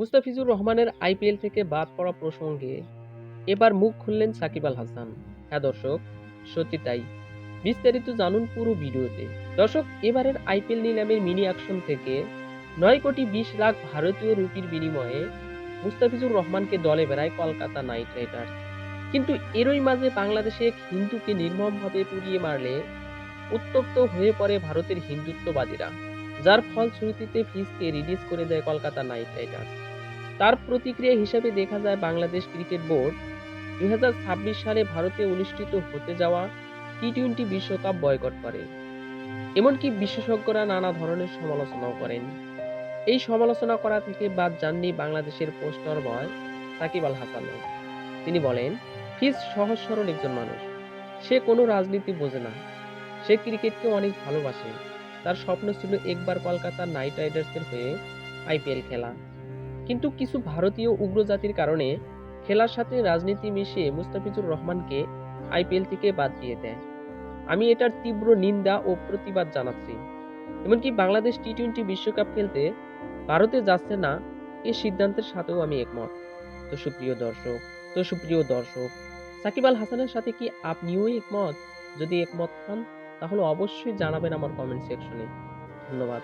মুস্তাফিজুর রহমানের আইপিএল থেকে বাদ পড়া প্রসঙ্গে এবার মুখ খুললেন সাকিব আল হাসান। হ্যাঁ দর্শক, সত্যি তাই। বিস্তারিত জানুন পুরো ভিডিওতে। দর্শক, এবারের আইপিএল নিলামের মিনি অ্যাকশন থেকে নয় কোটি বিশ লাখ ভারতীয় রুপির বিনিময়ে মুস্তাফিজুর রহমানকে দলে বেড়ায় কলকাতা নাইট রাইডার্স। কিন্তু এরই মাঝে বাংলাদেশে এক হিন্দুকে নির্মমভাবে পুড়িয়ে মারলে উত্তপ্ত হয়ে পড়ে ভারতের হিন্দুত্ববাদীরা। যার ফলশ্রুতিতে ফিজকে রিলিজ করে দেয় কলকাতা নাইট রাইডার্স। তার প্রতিক্রিয়া হিসেবে দেখা যায় বাংলাদেশ ক্রিকেট বোর্ড। দু হাজার ছাব্বিশ সালে ভারতে অনুষ্ঠিত হতে যাওয়া টি টোয়েন্টি বিশ্বকাপ বয়কট করে। এমনকি বিশেষজ্ঞরা নানা ধরনের সমালোচনাও করেন। এই সমালোচনা করা থেকে বাদ যাননি বাংলাদেশের পোস্টার বয় সাকিব আল হাসানও। তিনি বলেন, ফিজ সহজ সরল একজন মানুষ। সে কোনো রাজনীতি বোঝে না। সে ক্রিকেটকে অনেক ভালোবাসে। তার স্বপ্ন ছিল একবার কলকাতা নাইট রাইডার্সের হয়ে আইপিএল খেলা। কিন্তু কিছু ভারতীয় উগ্রজাতির কারণে খেলার সাথে রাজনীতি মিশিয়ে মুস্তাফিজুর রহমানকে আইপিএল থেকে বাদ দিয়ে দেয়। আমি এটার তীব্র নিন্দা ও প্রতিবাদ জানাচ্ছি। এমনকি বাংলাদেশ টি টোয়েন্টি বিশ্বকাপ খেলতে ভারতে যাচ্ছে না এই সিদ্ধান্তের সাথেও আমি একমত। তো সুপ্রিয় দর্শক, তো সুপ্রিয় দর্শক, সাকিব আল হাসানের সাথে কি আপনিও একমত? যদি একমত হন, তাহলে অবশ্যই জানাবেন আমার কমেন্ট সেকশনে ধন্যবাদ।